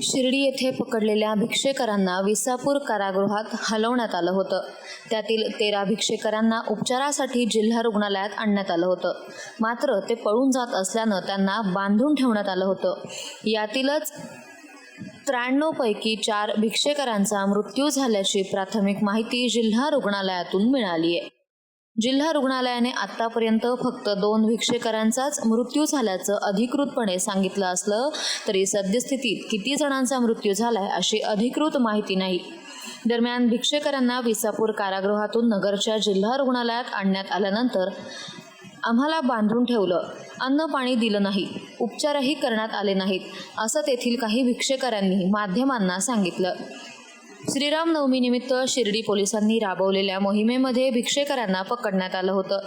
शिर्डी येथे पकडलेल्या भिक्षेकरांना विसापूर कारागृहात हलवण्यात आलं होतं. त्यातील तेरा भिक्षेकरांना उपचारासाठी जिल्हा रुग्णालयात आणण्यात आलं होतं. मात्र ते पळून जात असल्यानं त्यांना बांधून ठेवण्यात आलं होतं. यातीलच त्र्याण्णवपैकी चार भिक्षेकरांचा मृत्यू झाल्याची प्राथमिक माहिती जिल्हा रुग्णालयातून मिळाली आहे जिल्हा रुग्णालयाने आतापर्यंत फक्त दोन भिक्षेकरांचाच मृत्यू झाल्याचं अधिकृतपणे सांगितलं असलं तरी सद्यस्थितीत किती जणांचा मृत्यू झालाय अशी अधिकृत माहिती नाही. दरम्यान भिक्षेकरांना विसापूर कारागृहातून नगरच्या जिल्हा रुग्णालयात आणण्यात आल्यानंतर आम्हाला बांधून ठेवलं. अन्न पाणी दिलं नाही. उपचारही करण्यात आले नाहीत असं तेथील काही भिक्षेकरांनी माध्यमांना सांगितलं. श्रीराम नवमीनिमित्त शिर्डी पोलिसांनी राबवलेल्या मोहिमेमध्ये भिक्षेकरांना पकडण्यात आलं होतं.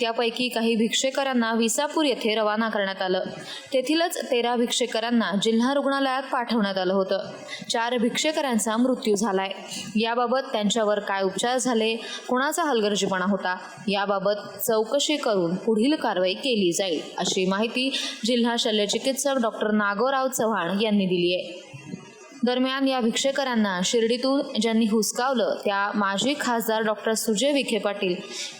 त्यापैकी काही भिक्षेकरांना विसापूर येथे रवाना करण्यात आलं. तेथीलच तेरा भिक्षेकरांना जिल्हा रुग्णालयात पाठवण्यात आलं होतं. चार भिक्षेकरांचा मृत्यू झालाय. याबाबत त्यांच्यावर काय उपचार झाले कोणाचा हलगर्जीपणा होता याबाबत चौकशी करून पुढील कारवाई केली जाईल अशी माहिती जिल्हा शल्यचिकित्सक डॉक्टर नागोराव चव्हाण यांनी दिली आहे. दरम्यान या भिक्षेकरांना शिर्डीतून ज्यांनी हुसकावलं त्या माजी खासदार डॉक्टर सुजय विखे पाटील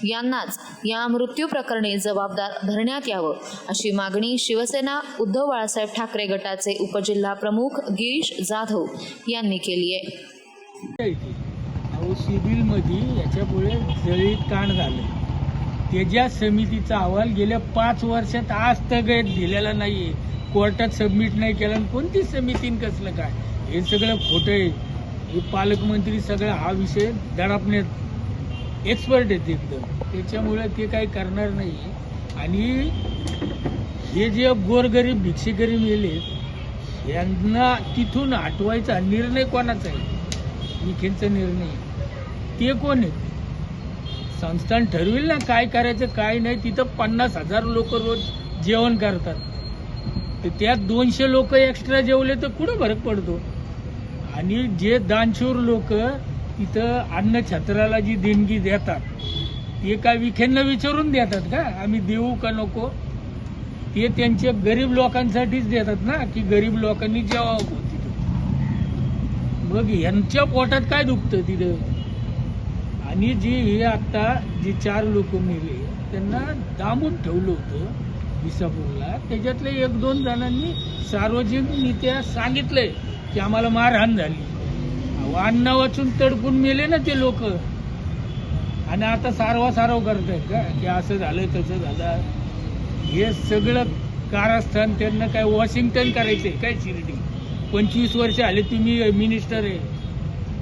यांनाच या मृत्यू प्रकरणी जबाबदार धरण्यात यावं अशी मागणी शिवसेना उद्धव बाळासाहेब ठाकरे गटाचे उपजिल्हा प्रमुख गिरीश जाधव यांनी केली आहे. इथे सिव्हिलमध्ये याच्यामुळे जळीत कांड झालं. त्याच्या समितीचा अहवाल गेल्या पाच वर्षात आज तगत दिलेला नाहीये. कोर्टात सबमिट नाही केला आणि कोणतीच समितीन कसलं काय? हे सगळं खोटं आहे. हे पालकमंत्री सगळं हा विषय दडपण्यात एक्सपर्ट आहेत एकदम. त्याच्यामुळे ते काही करणार नाही. आणि हे जे गोरगरीब भिक्षेकरी मेले यांना तिथून हटवायचा निर्णय कोणाचा आहे? विखेंचा निर्णय. ते कोण आहेत? संस्थान ठरवेल ना काय करायचं काय नाही. तिथं पन्नास हजार लोक रोज जेवण करतात. तर त्यात दोनशे लोक एक्स्ट्रा जेवले तर कुठं फरक पडतो? आणि जे दानशूर लोक तिथं अन्न छत्राला जी देणगी देतात ते काय विखेंना विचारून देतात का? आम्ही देऊ का नको? ते त्यांच्या गरीब लोकांसाठीच देतात ना की गरीब लोकांनी जेवावं बुवा तिथं. मग यांच्या पोटात काय दुखतं तिथं? आणि जे हे आता जे चार लोक मेले त्यांना दामून ठेवलं होतं. विसापूरला. त्याच्यातले एक दोन जणांनी सार्वजनिकरित्या सांगितलंय की आम्हाला मारहाण झाली. अन्न वाचून तडकून मेले ना ते लोक. आणि आता सारवा सारव करतायत का? की असं झालं तसं झालं. हे सगळं कारस्थान त्यांना काय वॉशिंग्टन करायचंय काय शिर्डी? पंचवीस वर्ष आले तुम्ही मिनिस्टर आहे.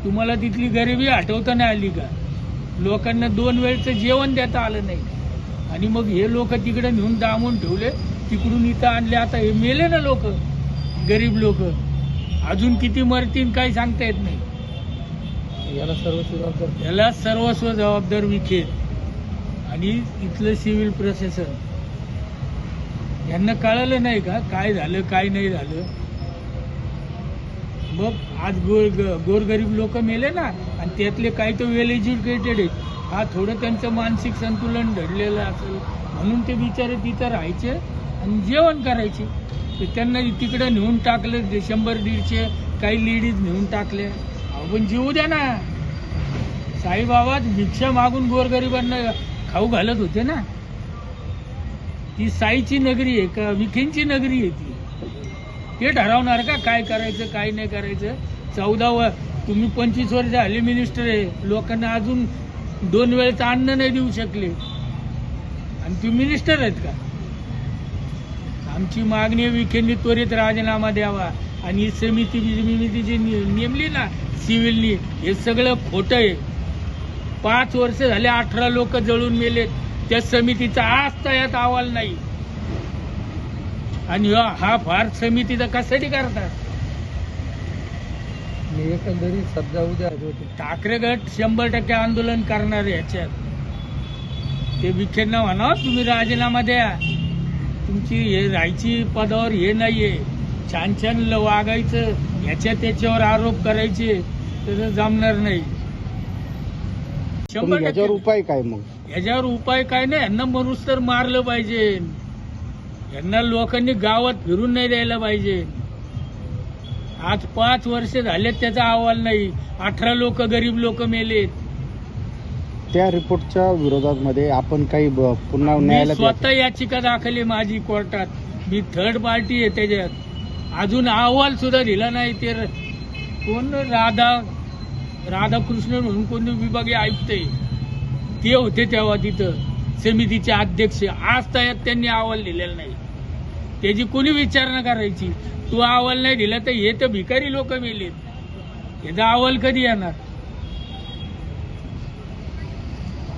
तुम्हाला तिथली गरिबी आठवता नाही आली का? लोकांना दोन वेळचं जेवण देता आलं नाही. आणि मग हे लोक तिकडे नेऊन दामून ठेवले. तिकडून इथं आणले. आता हे मेले ना लोक गरीब लोक. अजून किती मरतील काही सांगता येत नाही. याला सर्व जबाबदार याला सर्वस्व जबाबदार विखे आणि इथलं सिव्हिल प्रशासन. यांना कळालं नाही का? काय झालं काय नाही झालं? मग आज गोर गोरगरीब लोक मेले ना? आणि त्यातले काही तर वेल एज्युकेटेड आहेत. हा थोडं त्यांचं मानसिक संतुलन घडलेलं असेल. म्हणून ते बिचारे तिथं राहायचे आणि जेवण करायचे. तर त्यांना तिकडं नेऊन टाकलं ते शंभर दीडशे काही लेडीज नेऊन टाकले. अहो पण जीवू द्या ना. साईबाबाच भिक्षा मागून गोरगरिबांना खाऊ घालत होते ना. ती साईची नगरी आहे का? विखेंची नगरी आहे ती. ते ठरवणार का? काय करायचं काय नाही करायचं? चौदा व तुम्ही पंचवीस वर्ष झाले मिनिस्टर आहे. लोकांना अजून दोन वेळेचं अन्न नाही देऊ शकले. आणि तुम्ही मिनिस्टर आहेत का? आमची मागणी विखेंनी त्वरित राजीनामा द्यावा. आणि ही समिती समिती जी नेमली ना सिव्हिलनी हे सगळं खोटं आहे. पाच वर्ष झाले अठरा लोक जळून मेलेत. त्या समितीचा आज तयात अहवाल नाही. आणि हा- हा फार समितीचा कशासाठी करतात? मी एकंदरीत सध्या उद्या ठाकरे गट शंभर टक्के आंदोलन करणार आहे याच्यात. ते विखेंना म्हणा तुम्ही राजीनामा द्या. तुमची हे राहायची पदावर हे नाहीये. छान छान ल- वागायचं ह्याच्या त्याच्यावर आरोप करायचे तर जमणार नाही. शंभर टक्के उपाय काय मग? याच्यावर उपाय काय नाही यांना मनुष्य तर मारलं पाहिजे. यांना लोकांनी गावात फिरून नाही द्यायला पाहिजे. आज पाच वर्ष झालेत त्याचा अहवाल नाही. अठरा लोक गरीब लोक मेलेत. त्या रिपोर्टच्या विरोधामध्ये आपण काही ब- पुन्हा मी न्यायालयात स्वतः याचिका दाखली माझी कोर्टात. मी थर्ड पार्टी आहे त्याच्यात. अजून अहवाल सुद्धा दिला नाही ते र- कोण राधा राधाकृष्ण म्हणून कोण विभागीय आयुक्त आहे? ते होते तेव्हा तिथं. समितीचे अध्यक्ष. आज त्यात त्यांनी अहवाल दिलेला नाही. त्याची कोणी विचारणा करायची? तू अहवाल नाही दिला तर हे तर भिकारी लोक मेलेत. याचा अहवाल कधी येणार?